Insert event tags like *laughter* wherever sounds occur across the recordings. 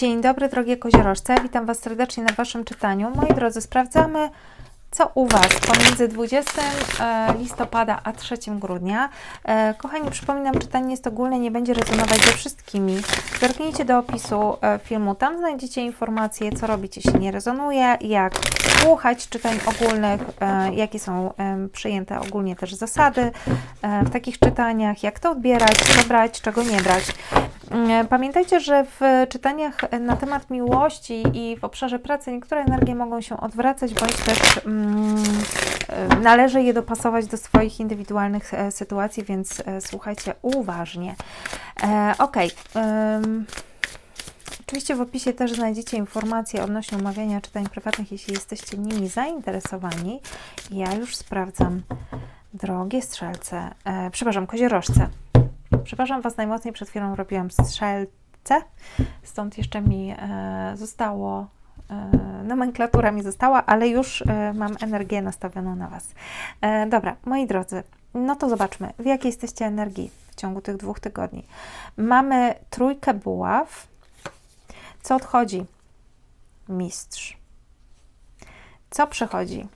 Dzień dobry, drogie koziorożce. Witam Was serdecznie na Waszym czytaniu. Moi drodzy, sprawdzamy, co u Was pomiędzy 20 e, listopada a 3 grudnia. E, kochani, przypominam, czytanie jest ogólne, nie będzie rezonować ze wszystkimi. Zerknijcie do opisu e, filmu, tam znajdziecie informacje, co robić, jeśli nie rezonuje, jak słuchać czytań ogólnych, jakie są przyjęte ogólnie też zasady w takich czytaniach, jak to odbierać, co brać, czego nie brać. Mm, pamiętajcie, że w czytaniach na temat miłości i w obszarze pracy niektóre energie mogą się odwracać, bądź też mm, należy je dopasować do swoich indywidualnych e, sytuacji, więc e, słuchajcie uważnie. E, ok. Oczywiście w opisie też znajdziecie informacje odnośnie umawiania czytań prywatnych, jeśli jesteście nimi zainteresowani. Ja już sprawdzam, drogie strzelce, e, przepraszam, koziorożce. Przepraszam Was najmocniej, przed chwilą robiłam strzelce, stąd jeszcze mi e, zostało, e, nomenklatura mi została, ale już e, mam energię nastawioną na Was. Dobra, moi drodzy, no to zobaczmy, w jakiej jesteście energii w ciągu tych dwóch tygodni. Mamy trójkę buław. Co odchodzi? Mistrz. Co przychodzi?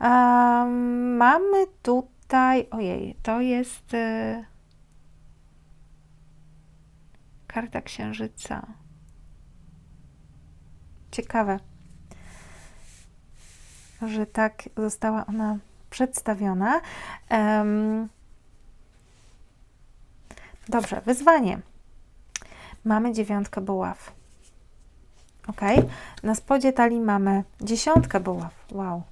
Um, mamy tutaj tutaj, ojej, to jest y, karta księżyca. Ciekawe, że tak została ona przedstawiona. Um, dobrze, wyzwanie. Mamy dziewiątkę buław. Ok, na spodzie talii mamy dziesiątkę buław. Wow.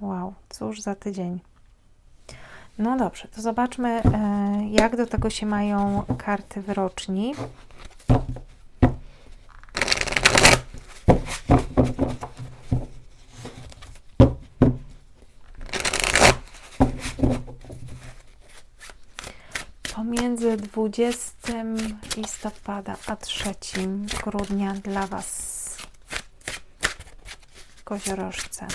Wow, cóż za tydzień. No dobrze, to zobaczmy, e, jak do tego się mają karty wyroczni. Pomiędzy 20 listopada a 3 grudnia dla Was, koziorożce.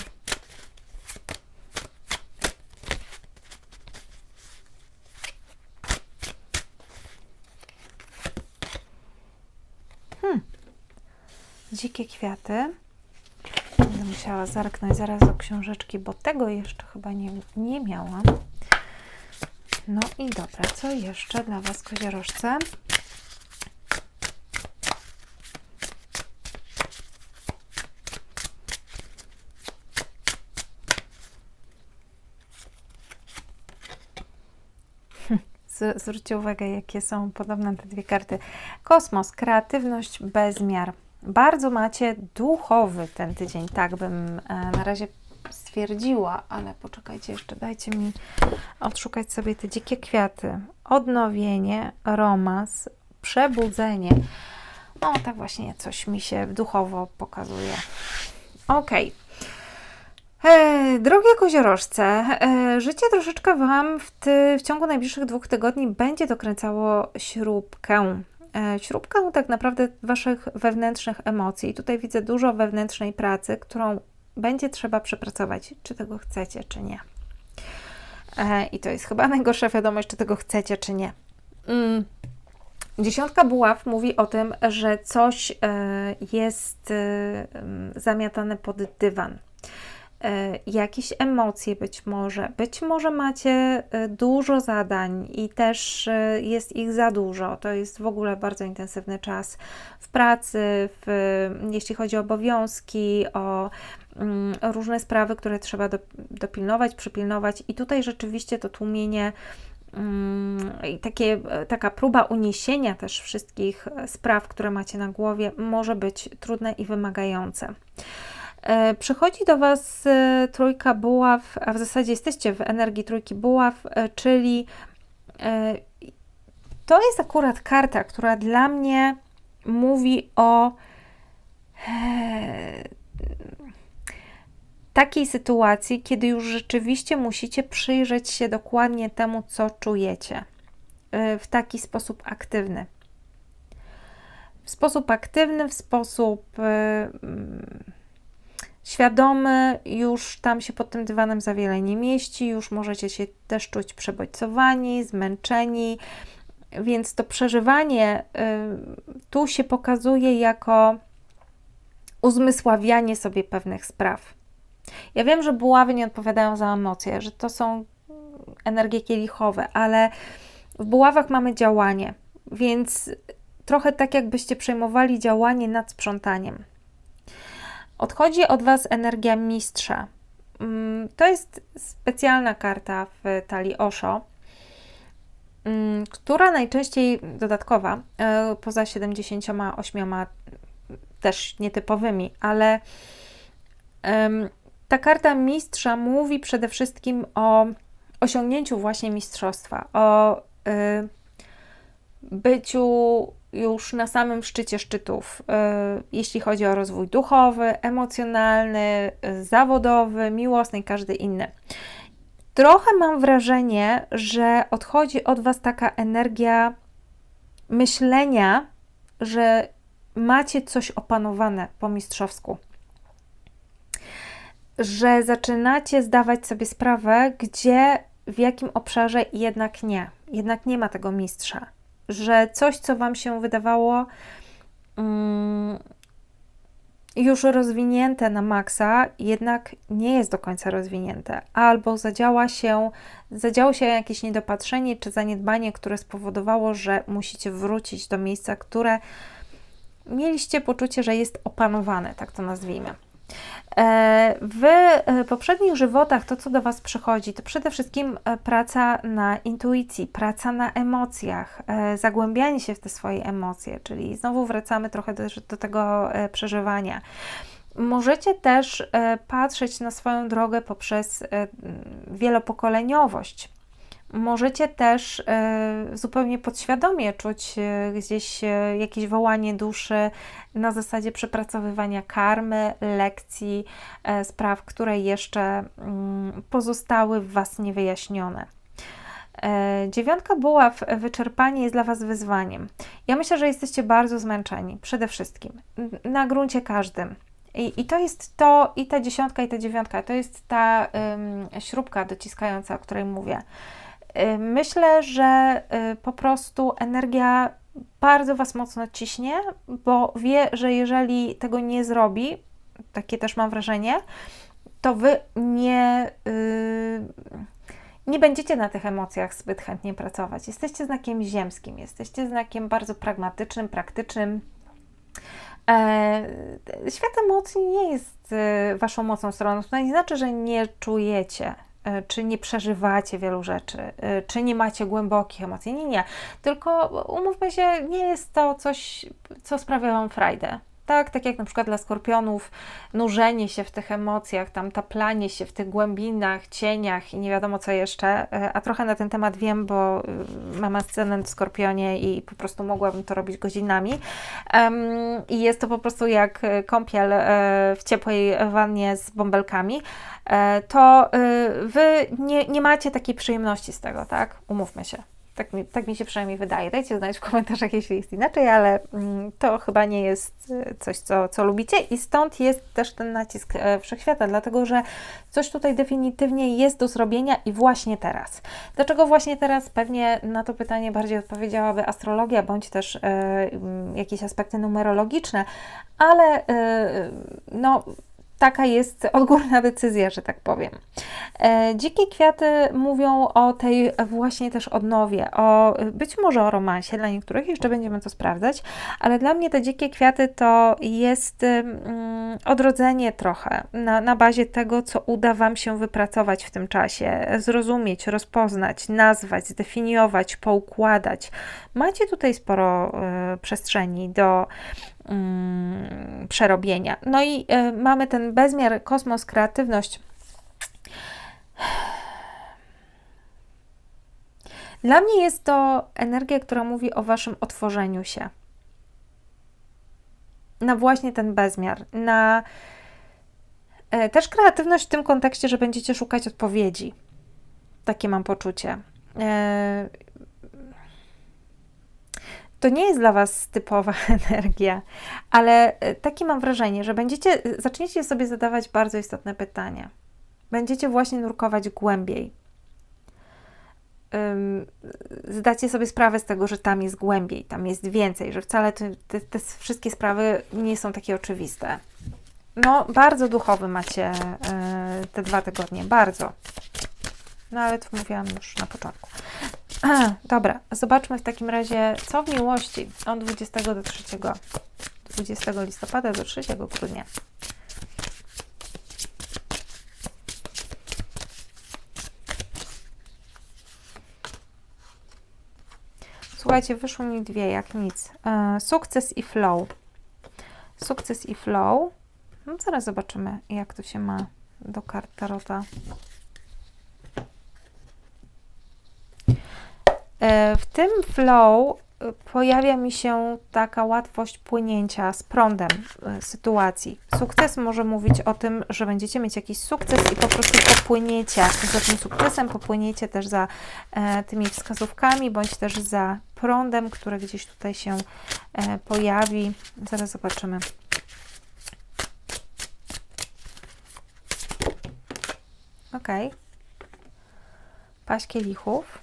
Dzikie kwiaty. Będę musiała zerknąć zaraz do książeczki, bo tego jeszcze chyba nie, nie miałam. No i dobra, co jeszcze dla Was, koziorożce? *laughs* Zwróćcie uwagę, jakie są podobne te dwie karty. Kosmos, kreatywność, bezmiar bardzo macie duchowy ten tydzień, tak bym e, na razie stwierdziła, ale poczekajcie jeszcze, dajcie mi odszukać sobie te dzikie kwiaty. Odnowienie, romans, przebudzenie. No, tak właśnie coś mi się duchowo pokazuje. Ok. Drogie koziorożce, e, życie troszeczkę Wam w, ty, w ciągu najbliższych dwóch tygodni będzie dokręcało śrubkę. E, śrubkę tak naprawdę Waszych wewnętrznych emocji. Tutaj widzę dużo wewnętrznej pracy, którą będzie trzeba przepracować, czy tego chcecie, czy nie. E, I to jest chyba *laughs* najgorsza wiadomość, czy tego chcecie, czy nie. Mm. Dziesiątka buław mówi o tym, że coś e, jest zamiatane pod dywan. E, jakieś emocje być może. Być może macie e, dużo zadań i też e, jest ich za dużo. To jest w ogóle bardzo intensywny czas w pracy, w, jeśli chodzi o obowiązki, o mm, różne sprawy, które trzeba do, dopilnować, przypilnować. I tutaj rzeczywiście to tłumienie mm, i takie, taka próba uniesienia też wszystkich spraw, które macie na głowie, może być trudne i wymagające. E, przychodzi do Was e, trójka buław, a w zasadzie jesteście w energii trójki buław, e, czyli to jest akurat karta, która dla mnie mówi o takiej sytuacji, kiedy już rzeczywiście musicie przyjrzeć się dokładnie temu, co czujecie w taki sposób aktywny. W sposób aktywny, w sposób świadomy, już tam się pod tym dywanem za wiele nie mieści, już możecie się też czuć przebodźcowani, zmęczeni, Więc to przeżywanie y, tu się pokazuje jako uzmysławianie sobie pewnych spraw. Ja wiem, że buławy nie odpowiadają za emocje, że to są energie kielichowe, ale w buławach mamy działanie, więc trochę tak, jakbyście przejmowali działanie nad sprzątaniem. Odchodzi od Was energia mistrza. Mm, to jest specjalna karta w talii Osho, mm, która najczęściej dodatkowa, e, poza 78 też nietypowymi, ale ta karta mistrza mówi przede wszystkim o osiągnięciu właśnie mistrzostwa, o y, byciu już na samym szczycie szczytów, y, jeśli chodzi o rozwój duchowy, emocjonalny, zawodowy, miłosny i każdy inny. Trochę mam wrażenie, że odchodzi od Was taka energia myślenia, że macie coś opanowane po mistrzowsku. Że zaczynacie zdawać sobie sprawę, gdzie, w jakim obszarze jednak nie, jednak nie ma tego mistrza że coś, co Wam się wydawało um, już rozwinięte na maksa, jednak nie jest do końca rozwinięte, albo zadziała się, zadziało się jakieś niedopatrzenie czy zaniedbanie, które spowodowało, że musicie wrócić do miejsca, które mieliście poczucie, że jest opanowane, tak to nazwijmy. E, w e, poprzednich żywotach to, co do Was przychodzi, to przede wszystkim e, praca na intuicji, praca na emocjach, zagłębianie się w te swoje emocje, czyli znowu wracamy trochę do, do tego przeżywania. Możecie też patrzeć na swoją drogę poprzez wielopokoleniowość Możecie też e, zupełnie podświadomie czuć e, gdzieś e, jakieś wołanie duszy na zasadzie przepracowywania karmy, lekcji, spraw, które jeszcze mm, pozostały w Was niewyjaśnione. Dziewiątka buław, wyczerpanie jest dla Was wyzwaniem. Ja myślę, że jesteście bardzo zmęczeni, przede wszystkim, na gruncie każdym. I, I, to jest to, i ta dziesiątka, i ta dziewiątka, to jest ta um, śrubka dociskająca, o której mówię. Y, myślę, że y, po prostu energia bardzo Was mocno ciśnie, bo wie, że jeżeli tego nie zrobi, takie też mam wrażenie, to Wy nie, y, nie będziecie na tych emocjach zbyt chętnie pracować. Jesteście znakiem ziemskim, jesteście znakiem bardzo pragmatycznym, praktycznym. E, świat emocji nie jest Waszą mocną stroną. To nie znaczy, że nie czujecie czy nie przeżywacie wielu rzeczy, e, czy nie macie głębokich emocji. Nie, nie. Tylko umówmy się, nie jest to coś, co sprawia Wam frajdę tak? Tak jak na przykład dla skorpionów nurzenie się w tych emocjach, tam taplanie się w tych głębinach, cieniach i nie wiadomo co jeszcze, e, a trochę na ten temat wiem, bo y, mam ascendent w skorpionie i po prostu mogłabym to robić godzinami i jest to po prostu jak e, kąpiel e, w ciepłej wannie z bąbelkami, to Wy nie, nie macie takiej przyjemności z tego, tak? Umówmy się. Tak mi, tak mi się przynajmniej wydaje. Dajcie znać w komentarzach, jeśli jest inaczej, ale mm, to chyba nie jest e, coś, co, co lubicie i stąd jest też ten nacisk e, wszechświata, dlatego że coś tutaj definitywnie jest do zrobienia i właśnie teraz. Dlaczego właśnie teraz? Pewnie na to pytanie bardziej odpowiedziałaby astrologia, bądź też e, jakieś aspekty numerologiczne, ale no taka jest odgórna decyzja, że tak powiem. E, dzikie kwiaty mówią o tej właśnie też odnowie, o być może o romansie, dla niektórych jeszcze będziemy to sprawdzać, ale dla mnie te dzikie kwiaty to jest mm, odrodzenie trochę na, na bazie tego, co uda Wam się wypracować w tym czasie, zrozumieć, rozpoznać, nazwać, zdefiniować, poukładać. Macie tutaj sporo y, przestrzeni do mm, przerobienia. No i y, mamy ten bezmiar, kosmos, kreatywność. Dla mnie jest to energia, która mówi o Waszym otworzeniu się. Na właśnie ten bezmiar, na e, też kreatywność w tym kontekście, że będziecie szukać odpowiedzi. Takie mam poczucie. E, to nie jest dla Was typowa *laughs* energia, ale e, takie mam wrażenie, że będziecie, zaczniecie sobie zadawać bardzo istotne pytania. Będziecie właśnie nurkować głębiej. zdacie sobie sprawę z tego, że tam jest głębiej, tam jest więcej, że wcale te, te, te wszystkie sprawy nie są takie oczywiste. No, bardzo duchowy macie yy, te dwa tygodnie, bardzo. Nawet mówiłam już na początku. Dobra, zobaczmy w takim razie, co w miłości od 20 do 3, 20 listopada do 3 grudnia. Słuchajcie, wyszło mi dwie, jak nic. E, sukces i flow. Sukces i flow. No zaraz zobaczymy, jak to się ma do kart Tarota. W tym flow e, pojawia mi się taka łatwość płynięcia z prądem e, sytuacji. Sukces może mówić o tym, że będziecie mieć jakiś sukces i po prostu popłyniecie za tym sukcesem, popłyniecie też za tymi wskazówkami, bądź też za prądem, który gdzieś tutaj się pojawi. Zaraz zobaczymy. Ok. Paść kielichów.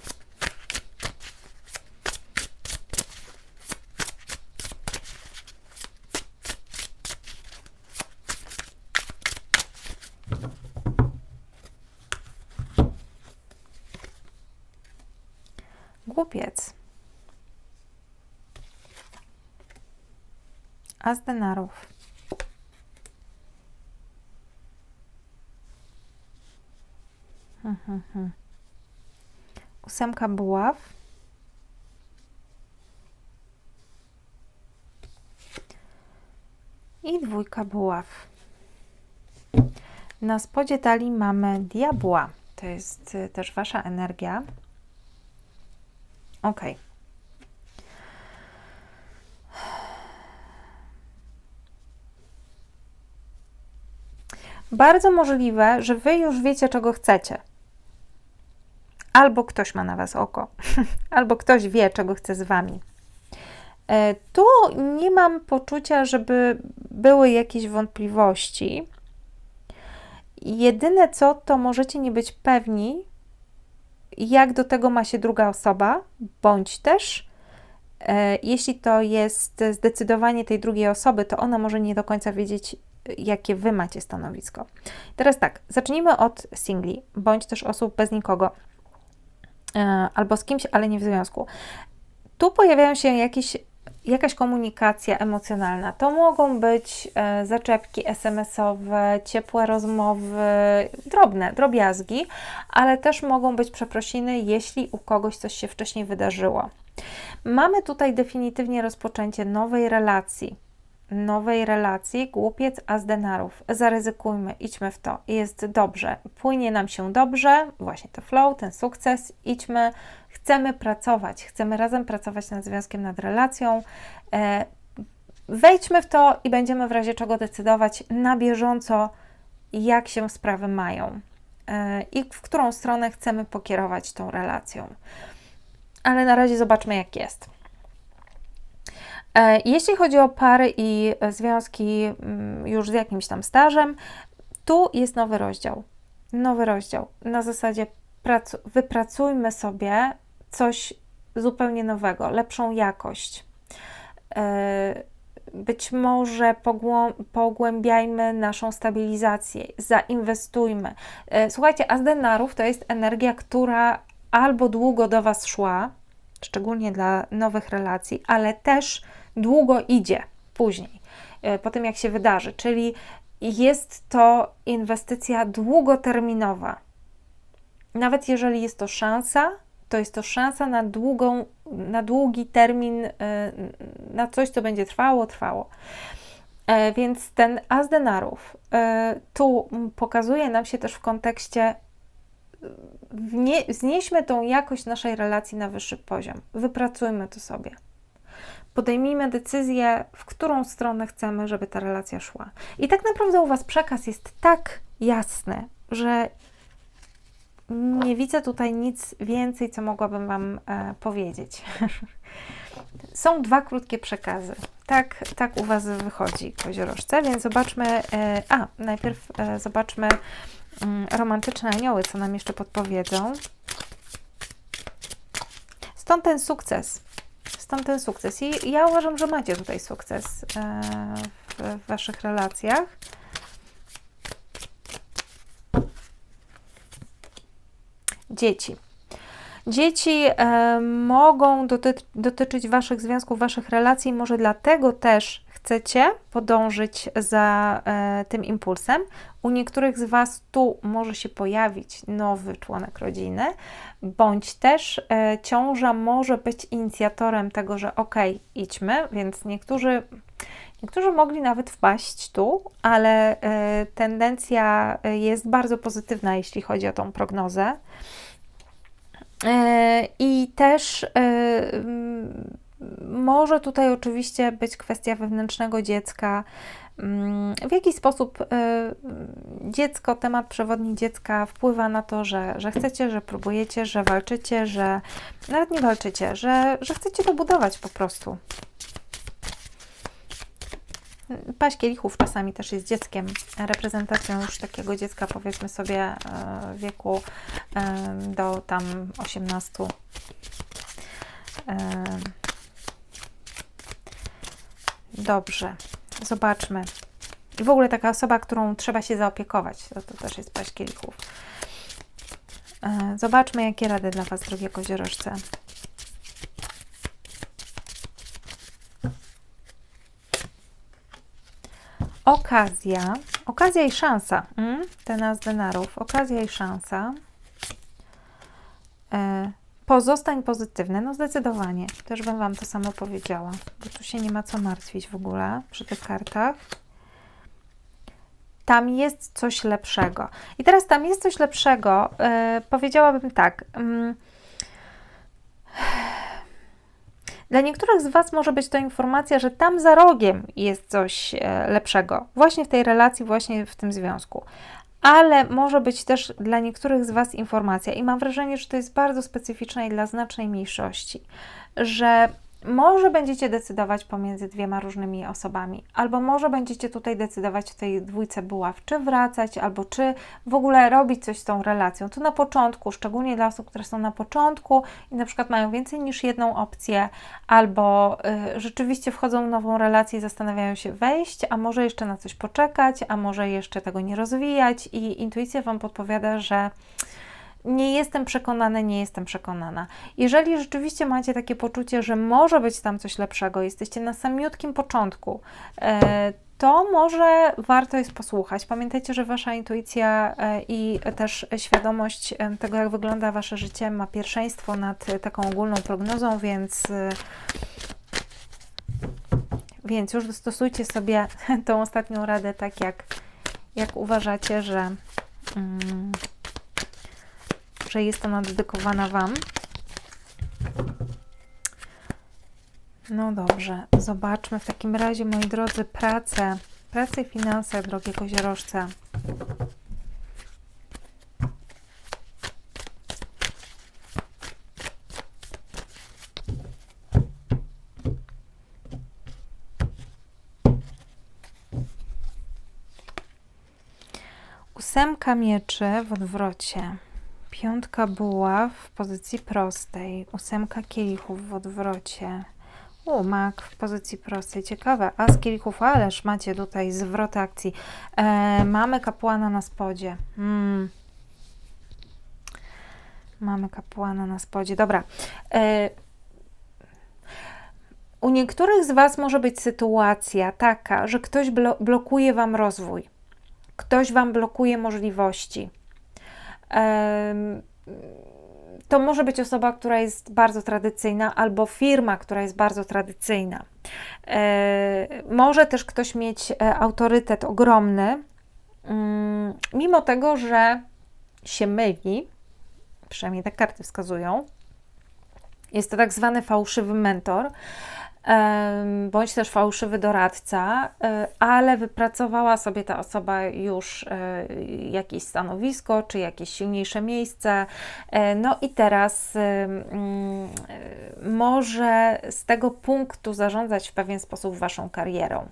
12 denarów. Ósemka buław. I dwójka buław. Na spodzie talii mamy diabła. To jest y, też Wasza energia. Okej. Okay. Bardzo możliwe, że Wy już wiecie, czego chcecie. Albo ktoś ma na Was oko, *laughs* albo ktoś wie, czego chce z Wami. E, tu nie mam poczucia, żeby były jakieś wątpliwości. Jedyne co, to możecie nie być pewni, jak do tego ma się druga osoba, bądź też, e, jeśli to jest zdecydowanie tej drugiej osoby, to ona może nie do końca wiedzieć, jakie wy macie stanowisko. Teraz tak, zacznijmy od singli, bądź też osób bez nikogo, e, albo z kimś, ale nie w związku. Tu pojawiają się jakieś jakaś komunikacja emocjonalna. To mogą być e, zaczepki SMS-owe, ciepłe rozmowy, drobne, drobiazgi, ale też mogą być przeprosiny, jeśli u kogoś coś się wcześniej wydarzyło. Mamy tutaj definitywnie rozpoczęcie nowej relacji. Nowej relacji, głupiec a z denarów. Zaryzykujmy, idźmy w to. Jest dobrze, płynie nam się dobrze, właśnie to flow, ten sukces, idźmy, chcemy pracować, chcemy razem pracować nad związkiem, nad relacją. E, wejdźmy w to i będziemy w razie czego decydować na bieżąco, jak się sprawy mają e, i w którą stronę chcemy pokierować tą relacją. Ale na razie zobaczmy, jak jest. E, jeśli chodzi o pary i związki mm, już z jakimś tam stażem, tu jest nowy rozdział. Nowy rozdział. Na zasadzie wypracujmy sobie coś zupełnie nowego, lepszą jakość. E, być może pogłębiajmy naszą stabilizację, zainwestujmy. E, słuchajcie, a z denarów to jest energia, która albo długo do Was szła, szczególnie dla nowych relacji, ale też długo idzie później, e, po tym jak się wydarzy, czyli jest to inwestycja długoterminowa. Nawet jeżeli jest to szansa, to jest to szansa na, długą, na długi termin, e, na coś, co będzie trwało, trwało. E, więc ten as denarów tu pokazuje nam się też w kontekście wnie, znieśmy tą jakość naszej relacji na wyższy poziom. Wypracujmy to sobie. Podejmijmy decyzję, w którą stronę chcemy, żeby ta relacja szła. I tak naprawdę u Was przekaz jest tak jasny, że nie widzę tutaj nic więcej, co mogłabym Wam e, powiedzieć. *laughs* Są dwa krótkie przekazy. Tak, tak u Was wychodzi, koziorożce, więc zobaczmy. E, a, najpierw e, zobaczmy mm, romantyczne anioły, co nam jeszcze podpowiedzą. Stąd ten sukces. Stąd ten sukces. I ja uważam, że macie tutaj sukces e, w, Waszych relacjach. Dzieci. Dzieci e, mogą doty dotyczyć Waszych związków, Waszych relacji, może dlatego też chcecie podążyć za e, tym impulsem. U niektórych z Was tu może się pojawić nowy członek rodziny, bądź też e, ciąża może być inicjatorem tego, że ok, idźmy, więc niektórzy. Niektórzy mogli nawet wpaść tu, ale e, tendencja jest bardzo pozytywna, jeśli chodzi o tą prognozę. E, I też e, może tutaj oczywiście być kwestia wewnętrznego dziecka. Mm, w jaki sposób e, dziecko, temat przewodni dziecka wpływa na to, że, że chcecie, że próbujecie, że walczycie, że nawet nie walczycie, że, że chcecie to budować po prostu. Paść kielichów czasami też jest dzieckiem, reprezentacją już takiego dziecka, powiedzmy sobie, e, w wieku do tam 18. Dobrze, zobaczmy. I w ogóle taka osoba, którą trzeba się zaopiekować, to, to też jest paść kielichów. E, zobaczmy, jakie rady dla Was, drogie koziorożce. Okazja, okazja i szansa. Mm? Ten denarów. Okazja i szansa. E, pozostań pozytywny. No zdecydowanie. Też bym Wam to samo powiedziała. Bo tu się nie ma co martwić w ogóle przy tych kartach. Tam jest coś lepszego. I teraz tam jest coś lepszego. E, powiedziałabym tak. Mm, *sighs* dla niektórych z Was może być to informacja, że tam za rogiem jest coś e, lepszego, właśnie w tej relacji, właśnie w tym związku. Ale może być też dla niektórych z Was informacja, i mam wrażenie, że to jest bardzo specyficzne i dla znacznej mniejszości, że może będziecie decydować pomiędzy dwiema różnymi osobami, albo może będziecie tutaj decydować w tej dwójce buław, czy wracać, albo czy w ogóle robić coś z tą relacją. Tu na początku, szczególnie dla osób, które są na początku i na przykład mają więcej niż jedną opcję, albo y, rzeczywiście wchodzą w nową relację i zastanawiają się wejść, a może jeszcze na coś poczekać, a może jeszcze tego nie rozwijać, i intuicja Wam podpowiada, że nie jestem przekonany, nie jestem przekonana. Jeżeli rzeczywiście macie takie poczucie, że może być tam coś lepszego, jesteście na samiutkim początku, e, to może warto jest posłuchać. Pamiętajcie, że Wasza intuicja e, i też świadomość e, tego, jak wygląda Wasze życie, ma pierwszeństwo nad taką ogólną prognozą, więc. Więc już dostosujcie sobie *laughs* tą ostatnią radę tak, jak, jak uważacie, że. Mm, że jest ona dedykowana Wam. No dobrze, zobaczmy w takim razie, moi drodzy, pracę, pracę i finanse, drogie koziorożce. Ósemka mieczy w odwrocie. Piątka buła w pozycji prostej, ósemka kielichów w odwrocie. U, mak w pozycji prostej, ciekawe. A z kielichów, ależ macie tutaj zwrot akcji. E, mamy kapłana na spodzie. Hmm. Mamy kapłana na spodzie. Dobra. E, u niektórych z Was może być sytuacja taka, że ktoś blo blokuje Wam rozwój. Ktoś Wam blokuje możliwości to może być osoba, która jest bardzo tradycyjna, albo firma, która jest bardzo tradycyjna. E, może też ktoś mieć e, autorytet ogromny, mm, mimo tego, że się myli, przynajmniej tak karty wskazują. Jest to tak zwany fałszywy mentor, bądź też fałszywy doradca, e, ale wypracowała sobie ta osoba już e, jakieś stanowisko czy jakieś silniejsze miejsce. E, no i teraz mm, może z tego punktu zarządzać w pewien sposób Waszą karierą.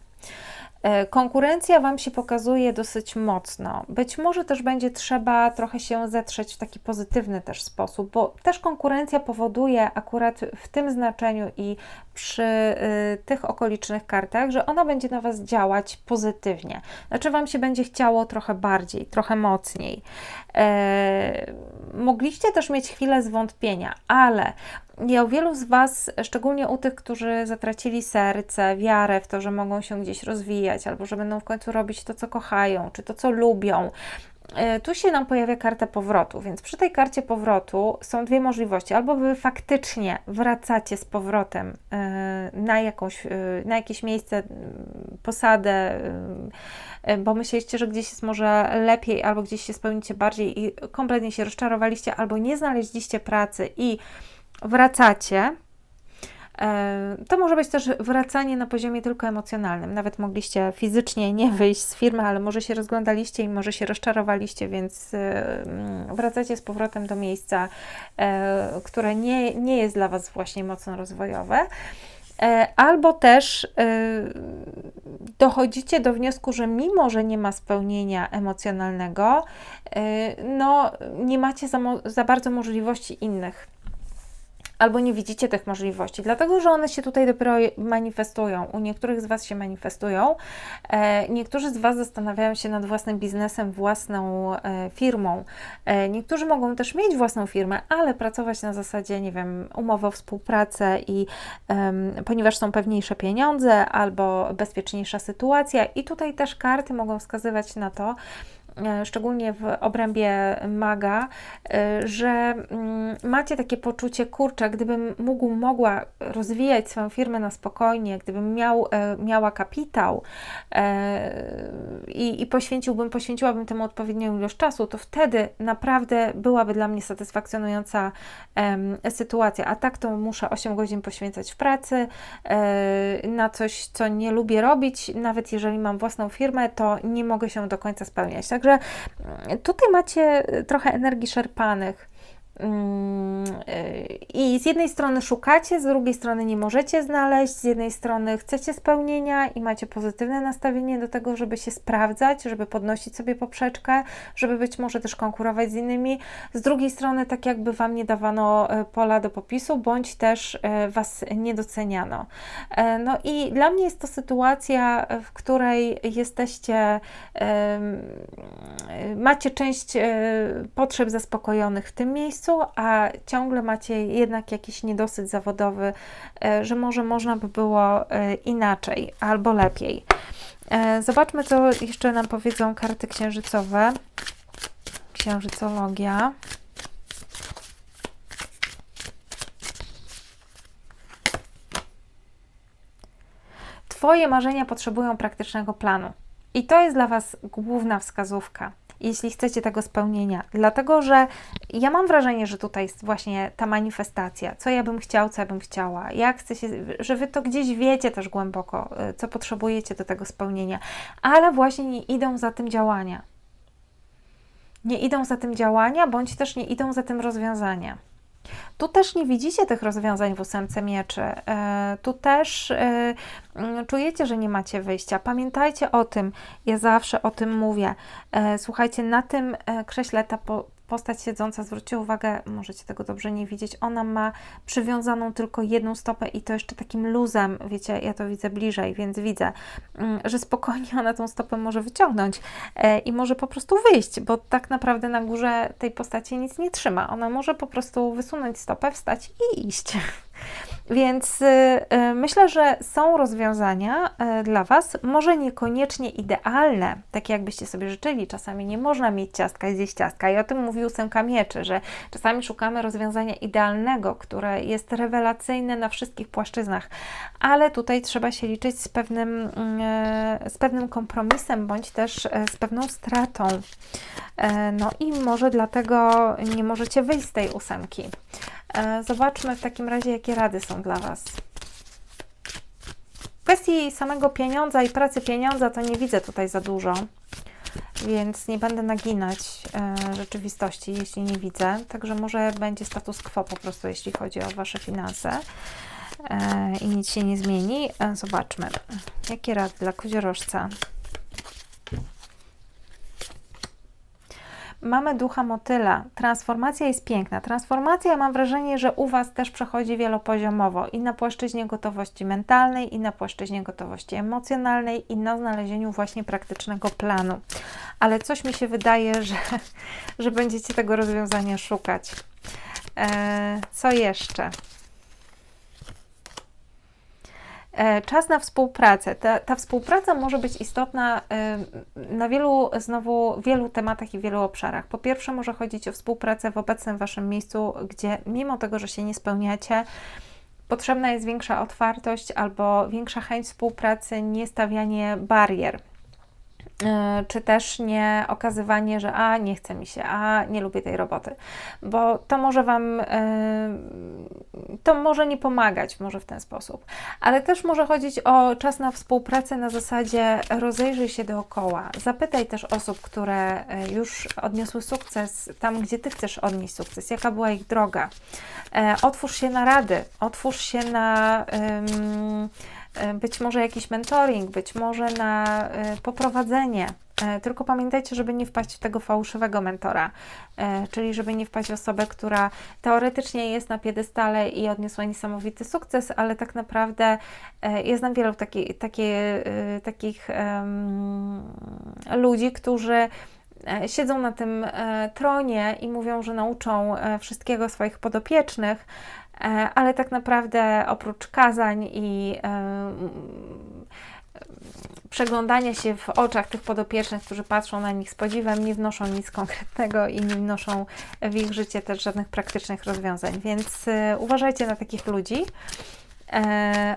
Konkurencja Wam się pokazuje dosyć mocno. Być może też będzie trzeba trochę się zetrzeć w taki pozytywny też sposób, bo też konkurencja powoduje akurat w tym znaczeniu i przy y, tych okolicznych kartach, że ona będzie na Was działać pozytywnie. Znaczy Wam się będzie chciało trochę bardziej, trochę mocniej. E, mogliście też mieć chwilę zwątpienia, ale ja u wielu z Was, szczególnie u tych, którzy zatracili serce, wiarę w to, że mogą się gdzieś rozwijać, albo że będą w końcu robić to, co kochają, czy to, co lubią, tu się nam pojawia karta powrotu, więc przy tej karcie powrotu są dwie możliwości. Albo wy faktycznie wracacie z powrotem e, na, jakąś, e, na jakieś miejsce, posadę, bo myśleliście, że gdzieś jest może lepiej, albo gdzieś się spełnicie bardziej i kompletnie się rozczarowaliście, albo nie znaleźliście pracy i wracacie, e, to może być też wracanie na poziomie tylko emocjonalnym. Nawet mogliście fizycznie nie wyjść z firmy, ale może się rozglądaliście i może się rozczarowaliście, więc e, mm, wracacie z powrotem do miejsca, e, które nie, nie jest dla Was właśnie mocno rozwojowe. Albo też dochodzicie do wniosku, że mimo, że nie ma spełnienia emocjonalnego, no nie macie za, za bardzo możliwości innych albo nie widzicie tych możliwości, dlatego że one się tutaj dopiero manifestują. U niektórych z Was się manifestują. E, niektórzy z Was zastanawiają się nad własnym biznesem, własną e, firmą. E, niektórzy mogą też mieć własną firmę, ale pracować na zasadzie, nie wiem, umowy o współpracę i ponieważ są pewniejsze pieniądze albo bezpieczniejsza sytuacja, i tutaj też karty mogą wskazywać na to, szczególnie w obrębie maga, e, że mm, macie takie poczucie, kurczę, gdybym mógł, mogła rozwijać swoją firmę na spokojnie, gdybym miał, e, miała kapitał i, i poświęciłbym, poświęciłabym temu odpowiednią ilość czasu, to wtedy naprawdę byłaby dla mnie satysfakcjonująca sytuacja. A tak to muszę 8 godzin poświęcać w pracy na coś, co nie lubię robić. Nawet jeżeli mam własną firmę, to nie mogę się do końca spełniać. Tak Mm, tutaj macie trochę energii szerpanych. Mm, I z jednej strony szukacie, z drugiej strony nie możecie znaleźć, z jednej strony chcecie spełnienia i macie pozytywne nastawienie do tego, żeby się sprawdzać, żeby podnosić sobie poprzeczkę, żeby być może też konkurować z innymi. Z drugiej strony, tak jakby Wam nie dawano e, pola do popisu, bądź też e, Was nie doceniano. E, no i dla mnie jest to sytuacja, w której jesteście, macie część potrzeb zaspokojonych w tym miejscu, a ciągle macie jednak jakiś niedosyt zawodowy, e, że może można by było e, inaczej albo lepiej. E, zobaczmy, co jeszcze nam powiedzą karty księżycowe. Księżycologia. Twoje marzenia potrzebują praktycznego planu. I to jest dla Was główna wskazówka jeśli chcecie tego spełnienia. Dlatego, że ja mam wrażenie, że tutaj jest właśnie ta manifestacja, co ja bym chciał, co ja bym chciała, jak chcę się, że wy to gdzieś wiecie też głęboko, y, co potrzebujecie do tego spełnienia, ale właśnie nie idą za tym działania. Nie idą za tym działania, bądź też nie idą za tym rozwiązania. Tu też nie widzicie tych rozwiązań w ósemce mieczy. E, tu też e, mm, czujecie, że nie macie wyjścia. Pamiętajcie o tym, ja zawsze o tym mówię. E, słuchajcie, na tym krześle ta postać siedząca, zwróćcie uwagę, możecie tego dobrze nie widzieć, ona ma przywiązaną tylko jedną stopę i to jeszcze takim luzem, wiecie, ja to widzę bliżej, więc widzę, mm, że spokojnie ona tą stopę może wyciągnąć e, i może po prostu wyjść, bo tak naprawdę na górze tej postaci nic nie trzyma. Ona może po prostu wysunąć stopę, wstać i iść. Więc y, y, myślę, że są rozwiązania y, dla Was, może niekoniecznie idealne, takie jakbyście sobie życzyli. Czasami nie można mieć ciastka i zjeść ciastka. I o tym mówił Semka Mieczy, że czasami szukamy rozwiązania idealnego, które jest rewelacyjne na wszystkich płaszczyznach, ale tutaj trzeba się liczyć z pewnym, z pewnym kompromisem, bądź też z pewną stratą. No i może dlatego nie możecie wyjść z tej ósemki. E, zobaczmy w takim razie, jakie rady są dla Was. W kwestii samego pieniądza i pracy pieniądza to nie widzę tutaj za dużo, więc nie będę naginać e, rzeczywistości, jeśli nie widzę. Także może będzie status quo po prostu, jeśli chodzi o Wasze finanse. e, i nic się nie zmieni. Zobaczmy, jakie rady dla koziorożca. Mamy ducha motyla. Transformacja jest piękna. Transformacja mam wrażenie, że u Was też przechodzi wielopoziomowo i na płaszczyźnie gotowości mentalnej, i na płaszczyźnie gotowości emocjonalnej, i na znalezieniu właśnie praktycznego planu. Ale coś mi się wydaje, że, *laughs* że będziecie tego rozwiązania szukać. Eee, co jeszcze? E, czas na współpracę. Ta, ta, współpraca może być istotna e, na wielu, znowu, wielu tematach i wielu obszarach. Po pierwsze, może chodzić o współpracę w obecnym Waszym miejscu, gdzie mimo tego, że się nie spełniacie, potrzebna jest większa otwartość albo większa chęć współpracy, nie stawianie barier. E, czy też nie okazywanie, że a nie chce mi się, a nie lubię tej roboty, bo to może Wam, e, to może nie pomagać, może w ten sposób, ale też może chodzić o czas na współpracę na zasadzie rozejrzyj się dookoła, zapytaj też osób, które e, już odniosły sukces tam, gdzie Ty chcesz odnieść sukces, jaka była ich droga, otwórz się na rady, otwórz się na E, być może jakiś mentoring, być może na e, poprowadzenie. E, tylko pamiętajcie, żeby nie wpaść w tego fałszywego mentora, czyli żeby nie wpaść w osobę, która teoretycznie jest na piedestale i odniosła niesamowity sukces, ale tak naprawdę ja znam wielu taki, takich um, ludzi, którzy siedzą na tym tronie i mówią, że nauczą wszystkiego swoich podopiecznych, E, ale tak naprawdę oprócz kazań i e, przeglądania się w oczach tych podopiecznych, którzy patrzą na nich z podziwem, nie wnoszą nic konkretnego i nie wnoszą w ich życie też żadnych praktycznych rozwiązań. Więc e, uważajcie na takich ludzi.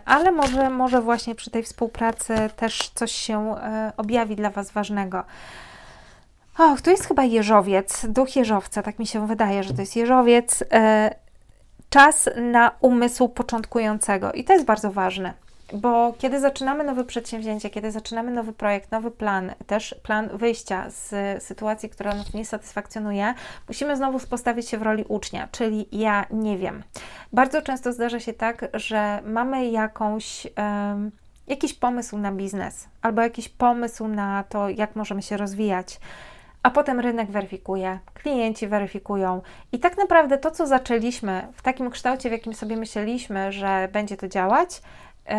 Ale może, może właśnie przy tej współpracy też coś się objawi dla Was ważnego. Och, tu jest chyba jeżowiec, duch jeżowca, tak mi się wydaje, że to jest jeżowiec czas na umysł początkującego. I to jest bardzo ważne, bo kiedy zaczynamy nowe przedsięwzięcie, kiedy zaczynamy nowy projekt, nowy plan, też plan wyjścia z sytuacji, która nas nie satysfakcjonuje, musimy znowu postawić się w roli ucznia, czyli ja nie wiem. Bardzo często zdarza się tak, że mamy jakąś. Jakiś pomysł na biznes albo jakiś pomysł na to, jak możemy się rozwijać a potem rynek weryfikuje, klienci weryfikują. I tak naprawdę to, co zaczęliśmy w takim kształcie, w jakim sobie myśleliśmy, że będzie to działać, yy,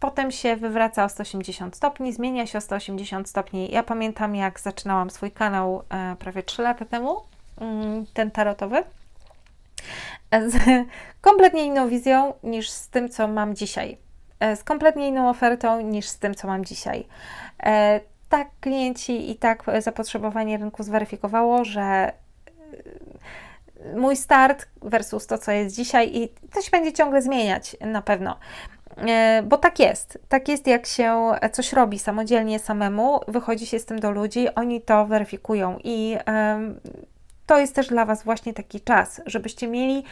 potem się wywraca o 180 stopni, zmienia się o 180 stopni. Ja pamiętam, jak zaczynałam swój kanał yy, prawie 3 lata temu, yy, ten tarotowy, z *laughs* kompletnie inną wizją niż z tym, co mam dzisiaj. Z kompletnie inną ofertą niż z tym, co mam dzisiaj tak klienci i tak zapotrzebowanie rynku zweryfikowało, że y, mój start versus to, co jest dzisiaj, i to się będzie ciągle zmieniać na pewno. Y, bo tak jest. Tak jest, jak się coś robi samodzielnie, samemu, wychodzi się z tym do ludzi, oni to weryfikują. I to jest też dla Was właśnie taki czas, żebyście mieli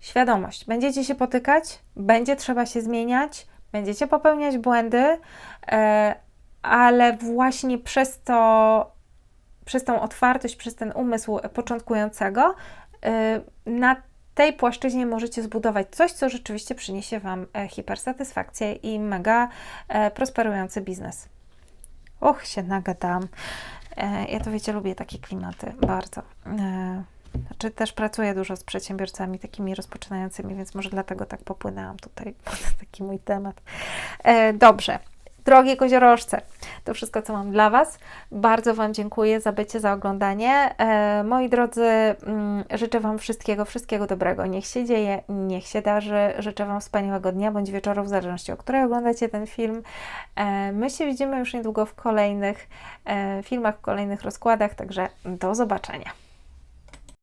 świadomość. Będziecie się potykać, będzie trzeba się zmieniać, będziecie popełniać błędy, e, ale właśnie przez to, przez tą otwartość, przez ten umysł początkującego, y, na tej płaszczyźnie możecie zbudować coś, co rzeczywiście przyniesie Wam e, hipersatysfakcję i mega e, prosperujący biznes. Och, się nagadam. E, ja to wiecie, lubię takie klimaty bardzo. Znaczy też pracuję dużo z przedsiębiorcami takimi rozpoczynającymi, więc może dlatego tak popłynęłam tutaj *laughs* taki mój temat. Dobrze. Drogie koziorożce, to wszystko, co mam dla Was. Bardzo Wam dziękuję za bycie, za oglądanie. E, moi drodzy, mm, życzę Wam wszystkiego, wszystkiego dobrego. Niech się dzieje, niech się darzy. Życzę Wam wspaniałego dnia bądź wieczoru, w zależności o której oglądacie ten film. E, my się widzimy już niedługo w kolejnych e, filmach, w kolejnych rozkładach, także do zobaczenia.